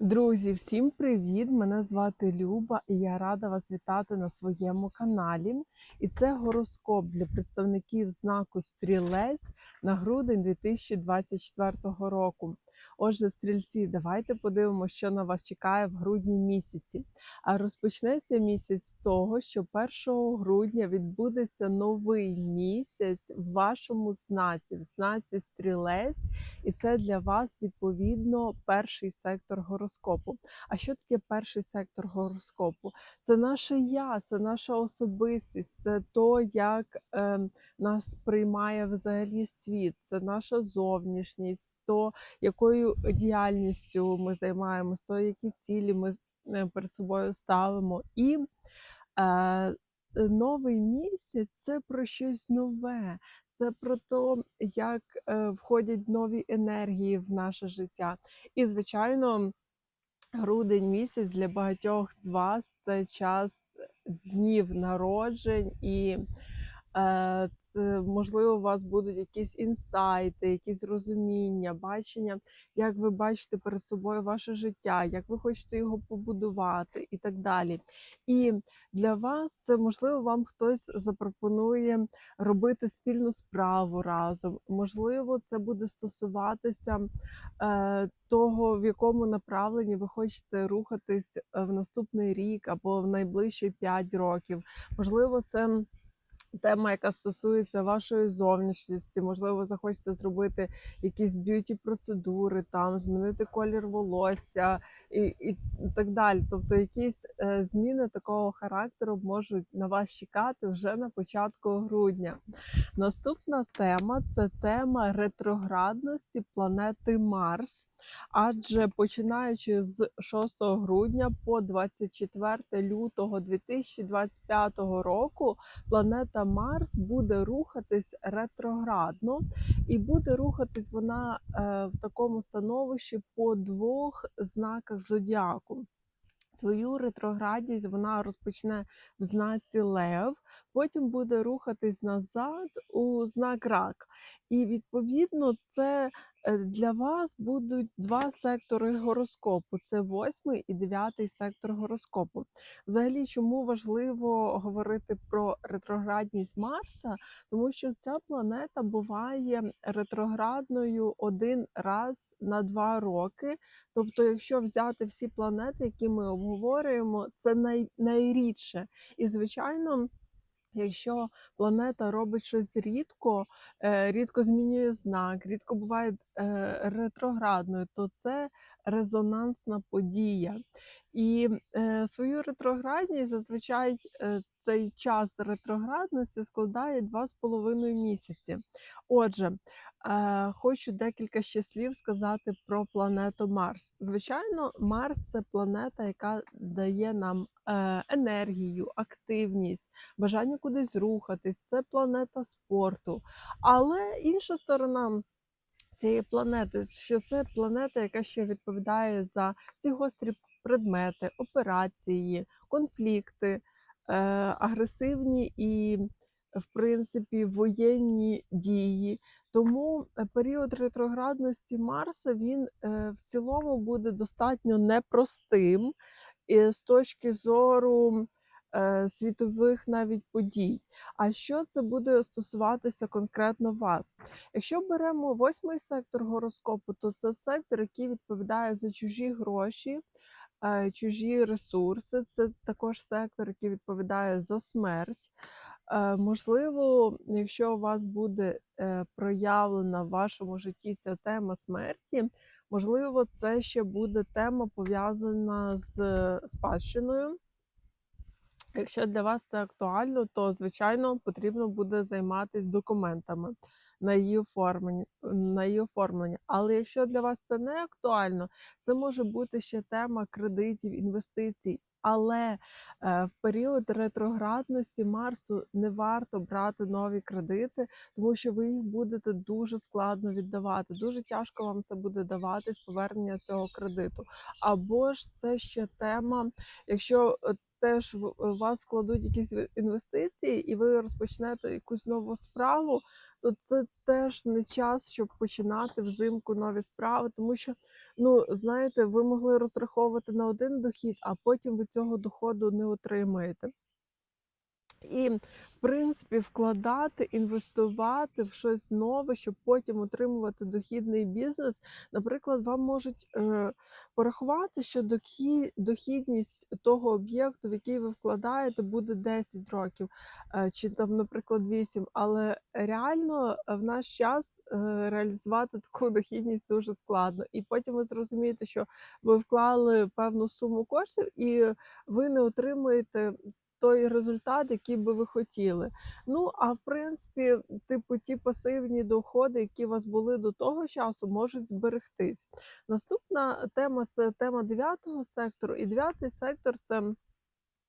Друзі, всім привіт! Мене звати Люба і я рада вас вітати на своєму каналі. І це гороскоп для представників знаку Стрілець на грудень 2024 року. Отже, стрільці, давайте подивимося, що на вас чекає в грудні місяці. А розпочнеться місяць з того, що 1 грудня відбудеться новий місяць в вашому знаці, в знаці Стрілець. І це для вас відповідно перший сектор гороскопу. А що таке перший сектор гороскопу? Це наше я, це наша особистість, це то, як е, нас сприймає взагалі світ, це наша зовнішність, то якою діяльністю ми займаємось, то які цілі ми е, перед собою ставимо. І е, новий місяць це про щось нове. Це про те, як е, входять нові енергії в наше життя. І, звичайно, грудень місяць для багатьох з вас це час днів народжень і. Е, можливо, у вас будуть якісь інсайти, якісь розуміння, бачення, як ви бачите перед собою ваше життя, як ви хочете його побудувати і так далі. І для вас це можливо вам хтось запропонує робити спільну справу разом. Можливо, це буде стосуватися е, того, в якому направленні ви хочете рухатись е, в наступний рік або в найближчі 5 років. Можливо, це тема, яка стосується вашої зовнішності, можливо, захочете зробити якісь б'юті процедури, там змінити колір волосся і, і так далі. Тобто, якісь е, зміни такого характеру можуть на вас чекати вже на початку грудня. Наступна тема це тема ретроградності планети Марс. Адже починаючи з 6 грудня по 24 лютого 2025 року планета Марс буде рухатись ретроградно, і буде рухатись вона е, в такому становищі по двох знаках зодіаку. Свою ретроградність вона розпочне в знаці Лев, потім буде рухатись назад у знак Рак. І відповідно це е, для вас будуть два сектори гороскопу: це восьмий і дев'ятий сектор гороскопу. Взагалі, чому важливо говорити про ретроградність Марса? Тому що ця планета буває ретроградною один раз на два роки. Тобто, якщо взяти всі планети, які ми обговорюємо, це най, найрідше. І звичайно. Якщо планета робить щось рідко, е, рідко змінює знак, рідко буває е, ретроградною, то це резонансна подія. І е, свою ретроградність зазвичай цей час ретроградності складає 2,5 місяці. Отже, хочу декілька ще слів сказати про планету Марс. Звичайно, Марс це планета, яка дає нам енергію, активність, бажання кудись рухатись. Це планета спорту. Але інша сторона. Цієї планети, що це планета, яка ще відповідає за всі гострі предмети, операції, конфлікти, е, агресивні і, в принципі, воєнні дії. Тому е, період ретроградності Марса він е, в цілому буде достатньо непростим з точки зору е, світових навіть подій. А що це буде стосуватися конкретно вас? Якщо беремо восьмий сектор гороскопу, то це сектор, який відповідає за чужі гроші. Е, чужі ресурси, це також сектор, який відповідає за смерть. Е, можливо, якщо у вас буде е, проявлена в вашому житті ця тема смерті, можливо, це ще буде тема пов'язана з спадщиною. Якщо для вас це актуально, то звичайно потрібно буде займатися документами на її оформлення. на її оформлення. Але якщо для вас це не актуально, це може бути ще тема кредитів, інвестицій. Але е, в період ретроградності Марсу не варто брати нові кредити, тому що ви їх будете дуже складно віддавати. Дуже тяжко вам це буде даватись повернення цього кредиту. Або ж це ще тема, якщо теж в вас вкладуть якісь інвестиції, і ви розпочнете якусь нову справу, то це теж не час, щоб починати взимку нові справи, тому що, ну знаєте, ви могли розраховувати на один дохід, а потім ви цього доходу не отримаєте. І, в принципі, вкладати, інвестувати в щось нове, щоб потім отримувати дохідний бізнес. Наприклад, вам можуть е, порахувати, що дохі- дохідність того об'єкту, в який ви вкладаєте, буде 10 років, е, чи там, наприклад, 8. Але реально е, в наш час е, реалізувати таку дохідність дуже складно. І потім ви зрозумієте, що ви вклали певну суму коштів, і ви не отримуєте той результат, який би ви хотіли. Ну, а в принципі, типу, ті пасивні доходи, які у вас були до того часу, можуть зберегтись. Наступна тема це тема дев'ятого сектору. І дев'ятий сектор це.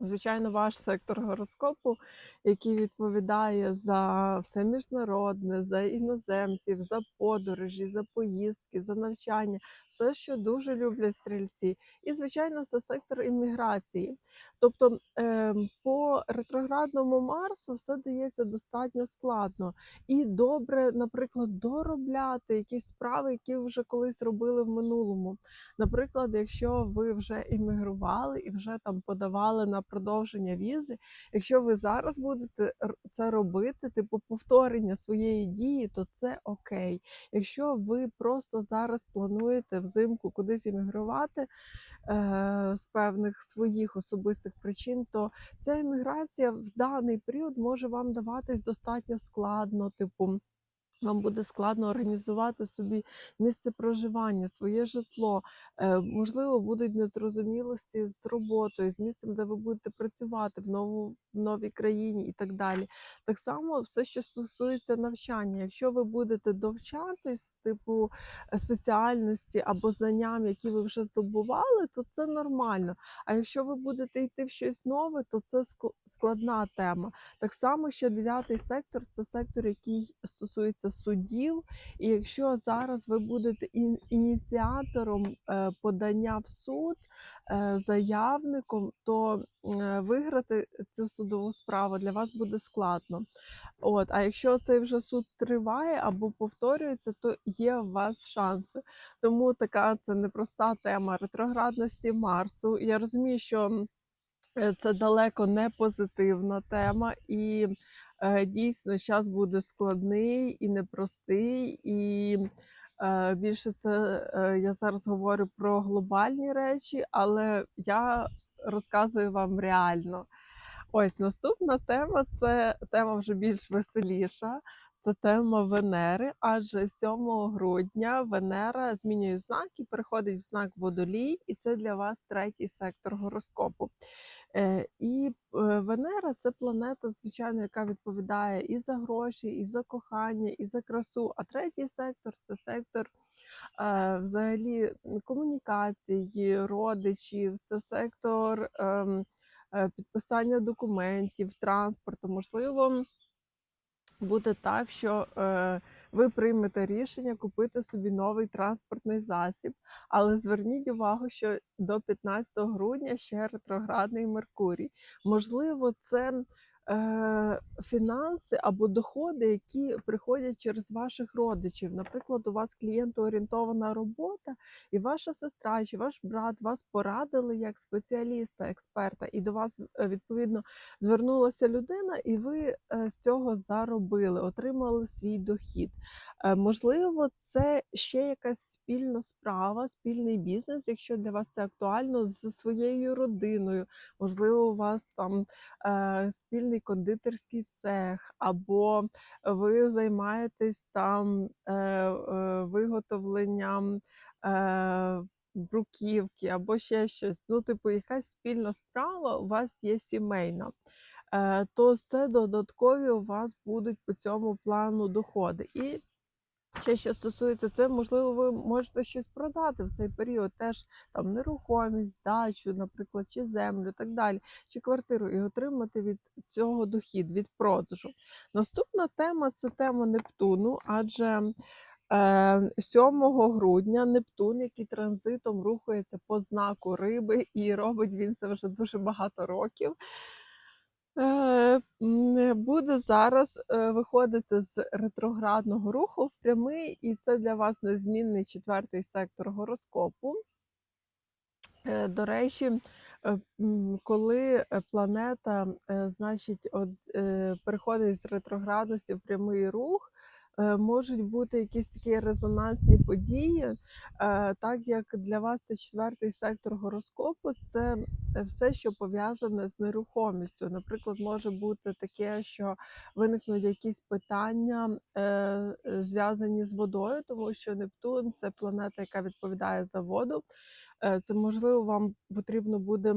Звичайно, ваш сектор гороскопу, який відповідає за все міжнародне, за іноземців, за подорожі, за поїздки, за навчання, все, що дуже люблять стрільці. І, звичайно, це сектор імміграції. Тобто ем, по ретроградному Марсу все дається достатньо складно. І добре, наприклад, доробляти якісь справи, які ви вже колись робили в минулому. Наприклад, якщо ви вже іммігрували і вже там подавали на продовження візи, якщо ви зараз будете це робити, типу повторення своєї дії, то це окей. Якщо ви просто зараз плануєте взимку кудись іммігрувати е, з певних своїх особистих причин, то ця імміграція в даний період може вам даватись достатньо складно, типу. Вам буде складно організувати собі місце проживання, своє житло. Е, можливо, будуть незрозумілості з роботою, з місцем, де ви будете працювати в нову в новій країні і так далі. Так само все, що стосується навчання. Якщо ви будете довчатись, типу е, спеціальності або знанням, які ви вже здобували, то це нормально. А якщо ви будете йти в щось нове, то це складна тема. Так само ще дев'ятий сектор це сектор, який стосується судів. І якщо зараз ви будете ініціатором е, подання в суд, е, заявником, то е, виграти цю судову справу для вас буде складно. От, а якщо цей вже суд триває або повторюється, то є у вас шанси. Тому така це непроста тема ретроградності Марсу. Я розумію, що. Це далеко не позитивна тема, і дійсно час буде складний і непростий. І е, більше це е, я зараз говорю про глобальні речі, але я розказую вам реально. Ось наступна тема це тема вже більш веселіша. Це тема Венери, адже 7 грудня Венера змінює знак і переходить в знак Водолій, і це для вас третій сектор гороскопу. Е, І е, Венера це планета, звичайно, яка відповідає і за гроші, і за кохання, і за красу. А третій сектор це сектор е, взагалі комунікації, родичів, це сектор ем, підписання документів, транспорту. Можливо, буде так, що ви приймете рішення купити собі новий транспортний засіб. Але зверніть увагу, що до 15 грудня ще ретроградний Меркурій. Можливо, це фінанси або доходи, які приходять через ваших родичів. Наприклад, у вас клієнтоорієнтована робота, і ваша сестра чи ваш брат вас порадили як спеціаліста, експерта, і до вас е, відповідно звернулася людина, і ви е, з цього заробили, отримали свій дохід. Е, Можливо, це ще якась спільна справа, спільний бізнес, якщо для вас це актуально з своєю родиною. Можливо, у вас там е, спільний кондитерський цех, або ви займаєтесь там е, е, виготовленням. Е, Бруківки або ще щось. Ну, типу, якась спільна справа у вас є сімейна, е, то це додаткові у вас будуть по цьому плану доходи. І ще що стосується це, можливо, ви можете щось продати в цей період, теж там нерухомість, дачу, наприклад, чи землю, так далі, чи квартиру, і отримати від цього дохід, від продажу. Наступна тема це тема Нептуну, адже Е, 7 грудня Нептун, який транзитом рухається по знаку риби, і робить він це вже дуже багато років. Е, Буде зараз е, виходити з ретроградного руху в прямий, і це для вас незмінний четвертий сектор гороскопу. Е, До речі, коли планета, значить, от переходить з ретроградності в прямий рух, можуть бути якісь такі резонансні події, е, так як для вас це четвертий сектор гороскопу, це е, все, що пов'язане з нерухомістю. Наприклад, може бути таке, що виникнуть якісь питання е, е, зв'язані з водою, тому що Нептун це планета, яка відповідає за воду. Е, Це можливо, вам потрібно буде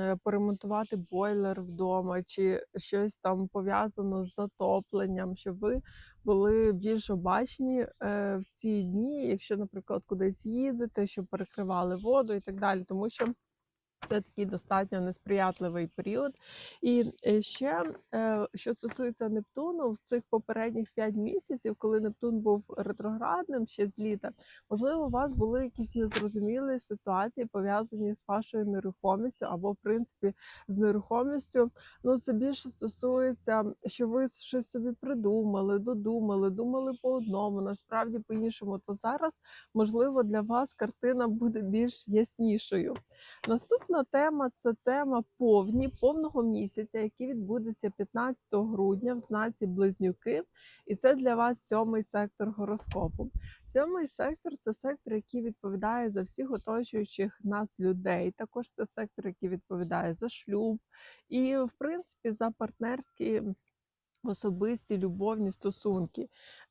е, поремонтувати бойлер вдома, чи щось там пов'язано з затопленням, щоб ви були більш обачні е, в ці дні, якщо, наприклад, кудись їдете, щоб перекривали воду і так далі, тому що. Це такий достатньо несприятливий період. І е, ще, е, що стосується Нептуну, в цих попередніх 5 місяців, коли Нептун був ретроградним ще з літа, можливо, у вас були якісь незрозумілі ситуації, пов'язані з вашою нерухомістю, або, в принципі, з нерухомістю. Ну, це більше стосується, що ви щось собі придумали, додумали, думали по одному, насправді по іншому. То зараз, можливо, для вас картина буде більш яснішою. Наступна тема це тема повні повного місяця, який відбудеться 15 грудня в знаці Близнюки, і це для вас сьомий сектор гороскопу. Сьомий сектор це сектор, який відповідає за всіх оточуючих нас людей. Також це сектор, який відповідає за шлюб і, в принципі, за партнерські. Особисті любовні стосунки.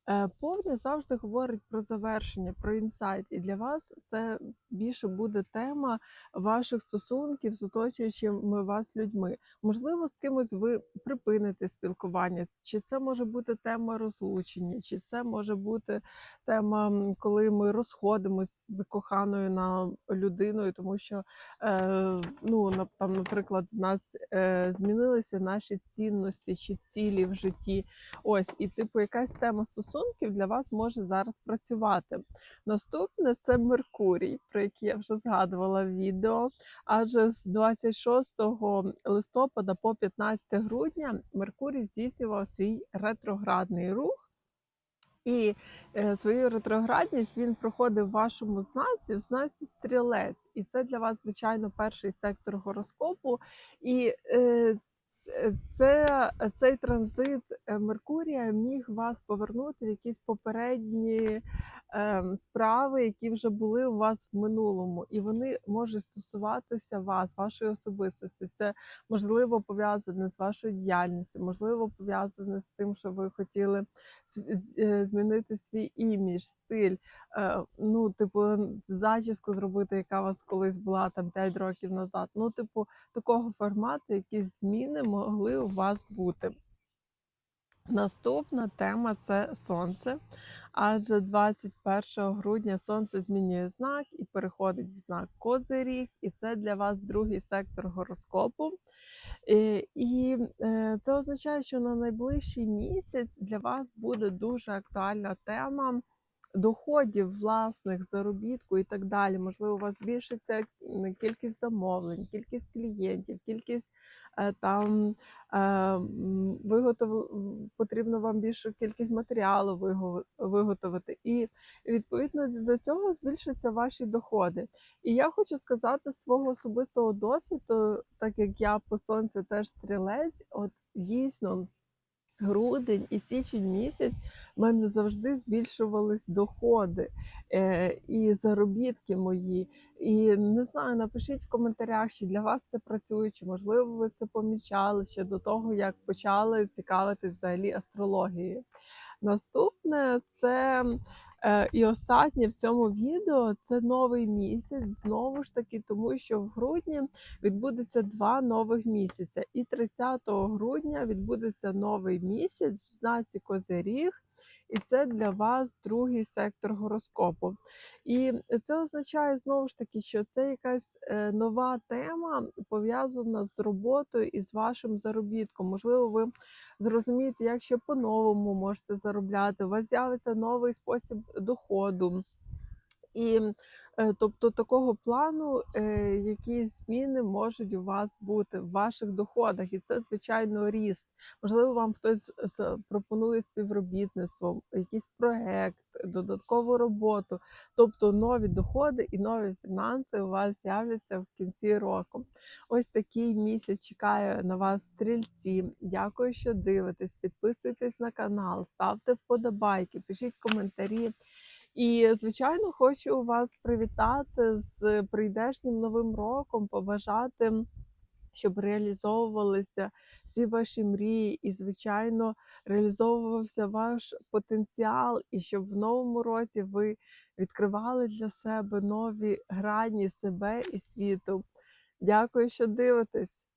Е, Повня завжди говорить про завершення, про інсайт. І для вас це більше буде тема ваших стосунків з оточуючими вас людьми. Можливо, з кимось ви припините спілкування, чи це може бути тема розлучення, чи це може бути тема, коли ми розходимось з коханою на людиною, тому що е, ну, там, наприклад, в нас е, змінилися наші цінності чи цілі в житті. Ось, і типу, якась тема стосунків для вас може зараз працювати. Наступне це Меркурій, про який я вже згадувала в відео. Адже з 26 листопада по 15 грудня Меркурій здійснював свій ретроградний рух. І е, свою ретроградність він проходив в вашому знаці, в знаці стрілець. І це для вас, звичайно, перший сектор гороскопу. І е, це, цей транзит е, Меркурія міг вас повернути в якісь попередні справи, які вже були у вас в минулому, і вони можуть стосуватися вас, вашої особистості. Це можливо пов'язане з вашою діяльністю, можливо, пов'язане з тим, що ви хотіли е, змінити свій імідж, стиль. Е, Ну, типу, зачіску зробити, яка у вас колись була там 5 років назад. Ну, типу, такого формату, якісь зміни могли у вас бути. Наступна тема це сонце. Адже 21 грудня сонце змінює знак і переходить в знак Козиріг, і це для вас другий сектор гороскопу. І, І е, це означає, що на найближчий місяць для вас буде дуже актуальна тема доходів власних, заробітку і так далі. Можливо, у вас збільшиться кількість замовлень, кількість клієнтів, кількість е, там е, виготов... потрібно вам більшу кількість матеріалу виго- виготовити. І відповідно до цього збільшаться ваші доходи. І я хочу сказати свого особистого досвіду, так як я по сонцю теж стрілець, от дійсно. Грудень і січень місяць в мене завжди збільшувались доходи е, і заробітки мої. І не знаю, напишіть в коментарях, чи для вас це працює, чи можливо ви це помічали ще до того, як почали цікавитись взагалі астрологією. Наступне це і останнє в цьому відео це новий місяць. Знову ж таки, тому що в грудні відбудеться два нових місяця. І 30 грудня відбудеться новий місяць в знаці Козиріг. І це для вас другий сектор гороскопу. І це означає знову ж таки, що це якась е, нова тема пов'язана з роботою і з вашим заробітком. Можливо, ви зрозумієте, як ще по-новому можете заробляти. У вас з'явиться новий спосіб доходу. І е, тобто такого плану е, якісь зміни можуть у вас бути в ваших доходах, і це звичайно ріст. Можливо, вам хтось пропонує співробітництво, якийсь проект, додаткову роботу, тобто нові доходи і нові фінанси у вас з'являться в кінці року. Ось такий місяць чекає на вас стрільці. Дякую, що дивитесь. Підписуйтесь на канал, ставте вподобайки, пишіть коментарі. І, звичайно, хочу вас привітати з прийдешнім новим роком, побажати, щоб реалізовувалися всі ваші мрії, і, звичайно, реалізовувався ваш потенціал, і щоб в новому році ви відкривали для себе нові грані себе і світу. Дякую, що дивитесь.